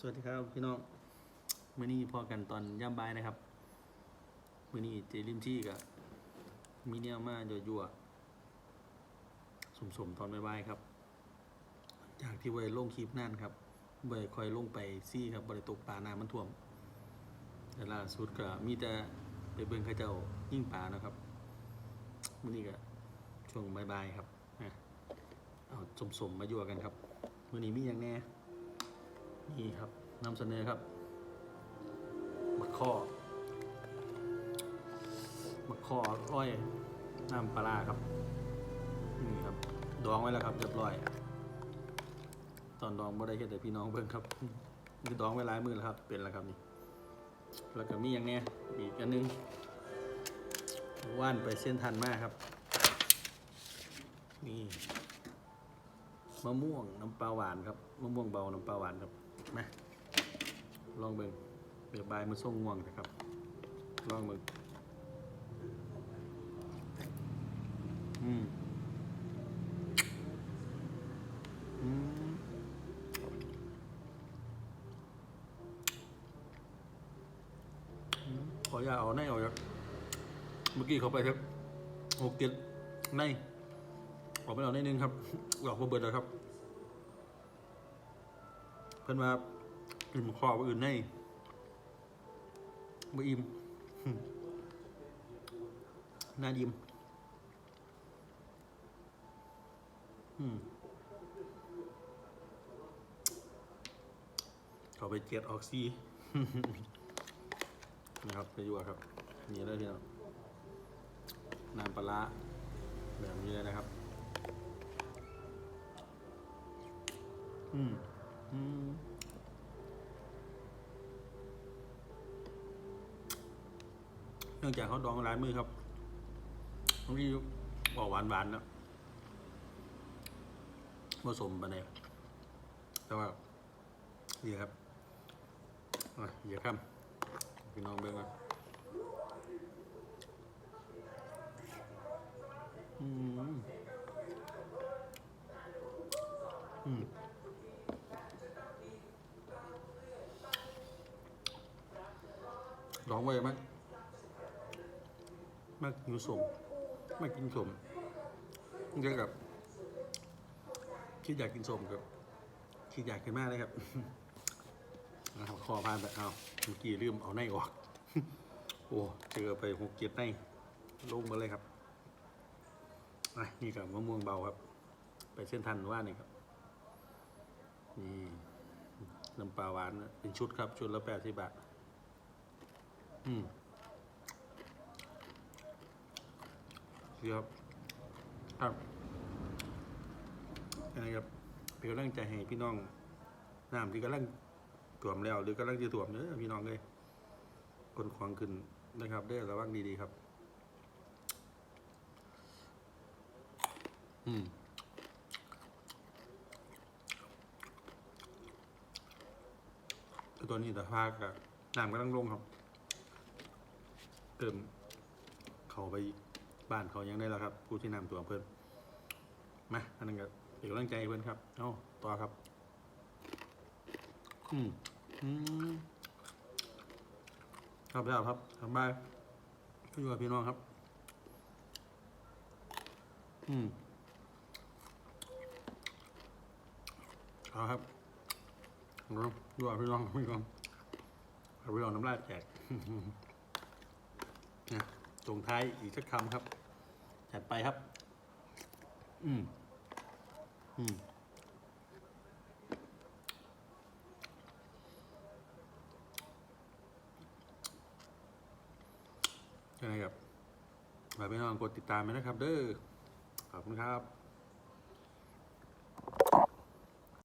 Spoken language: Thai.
สวัสดีครับพี่น้องมื่อนี้พอกันตอนย่ำบายนะครับมื่อนี้เจริมที่กับมีเนี่ยมายั่วๆสมตอนบายๆครับ จากที่ไว้ลงคลิปนั่นครับไว้คอยลงไปซี่ครับบริตกปลาน้ำมันท่วม แต่ล่าสุดก็มีแต่ไปเบิ่งข้าเจ้ายิ่งปลานะครับมื่อนี้ก็ช่วงบายๆครับเอาสมๆมายั่วกันครับมื่อนี้มีอย่างแน่ นี่ครับนำเสนอครับมะข้อมะข้อร้อยน้ำปลาร้าครับนี่ครับดองไว้แล้วครับเรียบร้อย ตอนดองบ่ได้เห็นแต่พี่น้องเบิ่งครับนี่ดองไว้หลายมือแล้วครับ เป็นแล้วครับนี่แล้วก็มีอย่างเนี้ยอีกอันนึงว่านไปเส้นทันมากครับ นี่มะม่วงน้ำปลาหวานครับมะม่วงเบาน้ำปลาหวานครับ มาลองเบิ่งเบียบายมาส่งง่วงนะครับ ลองเบิ่งอืมอืมอืมขออย่าเอาในออกจากเมื่อกี้เขาไปครับหกเจ็ดในออกไปเอาในนึงครับออกมาเบิดแล้วครับ พื่นว่าอิ่มคอว่อื่นให้บ่อิ่มน่าอิ่มอืมเขาไปเจ็ดออกซีนะครับไปยู่ครับ นี่เลยพี่น้องน้ำปลาร้าแบบนี้เลยนะครับ อืม เนื่องจากเขาดองหลายมือครับบางทีออกหวานหวานๆนะผสมไปเนี่ยแต่ว่าดีครับอะอย่าข้ามพี่น้องเบิ่งกัน ร้องไว้มั้ยมากกินสมมากกินสมเกี่กับคิดอยากกินสมครับคิดอยากกินมากเลยครับนะครับคอพานแบบเอาเมื่อกี้ลืมเอาในออก โอ้เจอไปหกเกียรในลงมาเลยครับนี่กับมะม่วงเบาครับ ไปเส้นทันว่านี่ครับนี่น้ำปลาหวานนะเป็นชุดครับ ชุดละแปดสิบบาท อืมดีครับครับยังไงครับเป็นกำลังใจให้พี่น้องน้ำที่กำลังถ่วมแล้ว หรือกำลังจะถ่วมเด้อพี่น้องเลยคนควางขึ้นนะครับเด้ระวังดีๆครับ อืมตัวนี้แต่ภาคกับน้ำกำลังลงครับ เติมเขาไปบ้านเขายังได้แล้วครับ ผู้ที่นำตัวเพื่อนมาอันนั้นก็เป็นกลังใจเพื่อนครับเอาต่อครับ อืมอืมครับแล้วครับสบายพี่อยู่กับพี่น้องครับ อืมเอาครับเอาอยู่กับพี่น้องพี่น้องพี่น้องน้ำลายแตก นะตรงท้ายอีกสักคำครับ จัดไปครับ อืม อืม ใช่ไงครับฝากพี่น้องกดติดตามไปนะครับ เด้อ ขอบคุณครับ